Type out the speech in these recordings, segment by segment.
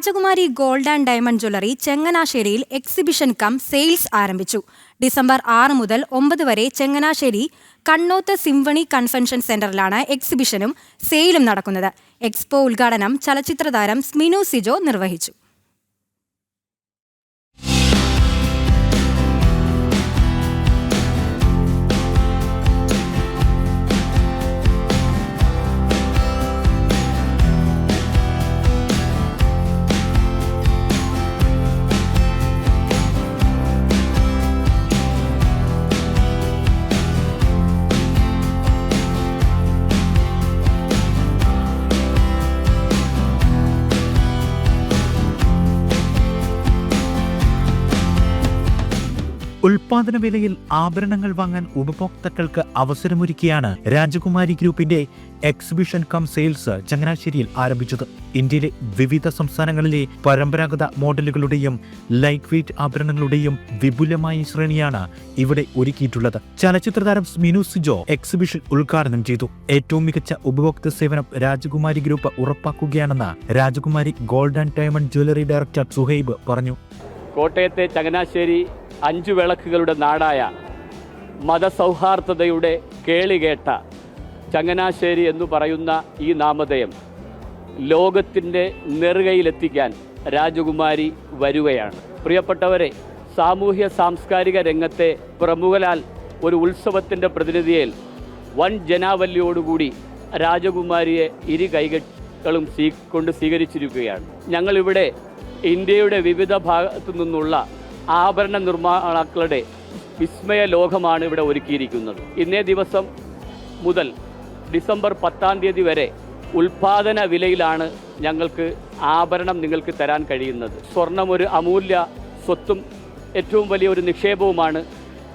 Rajakumari gold and diamond jewellery ചെങ്ങനാശ്ശേരിയിൽ exhibition cum sales ആരംഭിച്ചു. December ആറ് മുതൽ ഒമ്പത് വരെ ചെങ്ങനാശ്ശേരി കണ്ണോത്ത് സിംഫണി കൺവെൻഷൻ സെന്ററിലാണ് എക്സിബിഷനും സെയിലും നടക്കുന്നത്. എക്സ്പോ ഉദ്ഘാടനം ചലച്ചിത്രതാരം സ്മിനു സിജോ നിർവഹിച്ചു. ഉൽപാദന വിലയിൽ ആഭരണങ്ങൾ വാങ്ങാൻ ഉപഭോക്താക്കൾക്ക് അവസരമൊരുക്കിയാണ് രാജകുമാരി ഗ്രൂപ്പിന്റെ എക്സിബിഷൻ കം സെയിൽസ് ചങ്ങനാശ്ശേരിയിൽ ആരംഭിച്ചത്. ഇന്ത്യയിലെ വിവിധ സംസ്ഥാനങ്ങളിലെ പരമ്പരാഗത മോഡലുകളുടെയും ലൈറ്റ് വെയ്റ്റ് ആഭരണങ്ങളുടെയും വിപുലമായ ശ്രേണിയാണ് ഇവിടെ ഒരുക്കിയിട്ടുള്ളത്. ചലച്ചിത്ര താരം സ്മിനു സിജോ എക്സിബിഷൻ ഉദ്ഘാടനം ചെയ്തു. ഏറ്റവും മികച്ച ഉപഭോക്തൃ സേവനം രാജകുമാരി group ഉറപ്പാക്കുകയാണെന്ന് Rajakumari gold and diamond jewellery director Suhaib പറഞ്ഞു. കോട്ടയത്തെ ചങ്ങനാശ്ശേരി അഞ്ചു വിളക്കുകളുടെ നാടായ മതസൗഹാർദ്ദതയുടെ കേളികേട്ട ചങ്ങനാശ്ശേരി എന്ന് പറയുന്ന ഈ നാമധേയം ലോകത്തിന്റെ നെറുകയിലെത്തിക്കാൻ രാജകുമാരി വരികയാണ്. പ്രിയപ്പെട്ടവരെ സാമൂഹ്യ സാംസ്കാരിക രംഗത്തെ പ്രമുഖലാൽ ഒരു ഉത്സവത്തിന്റെ പ്രതിനിധിയിൽ വൻ ജനാവല്ലിയോടുകൂടി രാജകുമാരിയെ ഇരു കൈകളും സ്വീ കൊണ്ട് സ്വീകരിച്ചിരിക്കുകയാണ്. ഞങ്ങളിവിടെ ഇന്ത്യയുടെ വിവിധ ഭാഗത്തു നിന്നുള്ള ആഭരണ നിർമ്മാതാക്കളുടെ വിസ്മയ ലോകമാണ് ഇവിടെ ഒരുക്കിയിരിക്കുന്നത്. ഇന്നേ ദിവസം മുതൽ ഡിസംബർ പത്താം തീയതി വരെ ഉൽപാദന വിലയിലാണ് ഞങ്ങൾക്ക് ആഭരണം നിങ്ങൾക്ക് തരാൻ കഴിയുന്നത്. സ്വർണം ഒരു അമൂല്യ സ്വത്തും ഏറ്റവും വലിയ ഒരു നിക്ഷേപവുമാണ്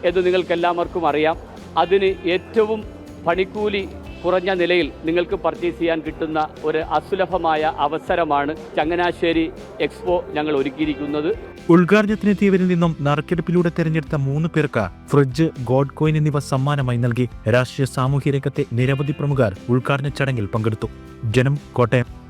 എന്ന് നിങ്ങൾക്കെല്ലാവർക്കും അറിയാം. അതിന് ഏറ്റവും പണിക്കൂലി കുറഞ്ഞ നിലയിൽ നിങ്ങൾക്ക് പർച്ചേസ് ചെയ്യാൻ കിട്ടുന്ന ഒരു അസുലഭമായ അവസരമാണ് ചങ്ങനാശ്ശേരി എക്സ്പോ ഞങ്ങൾ ഒരുക്കിയിരിക്കുന്നത്. ഉദ്ഘാടനത്തിനെത്തിയവരിൽ നിന്നും നറുക്കെടുപ്പിലൂടെ തെരഞ്ഞെടുത്ത മൂന്ന് പേർക്ക് ഫ്രിഡ്ജ് ഗോഡ് കോയിൻ എന്നിവ സമ്മാനമായി നൽകി രാഷ്ട്രീയ സാമൂഹ്യ രംഗത്തെ നിരവധി പ്രമുഖർ ഉദ്ഘാടന ചടങ്ങിൽ പങ്കെടുത്തു. ജനം കോട്ടയം.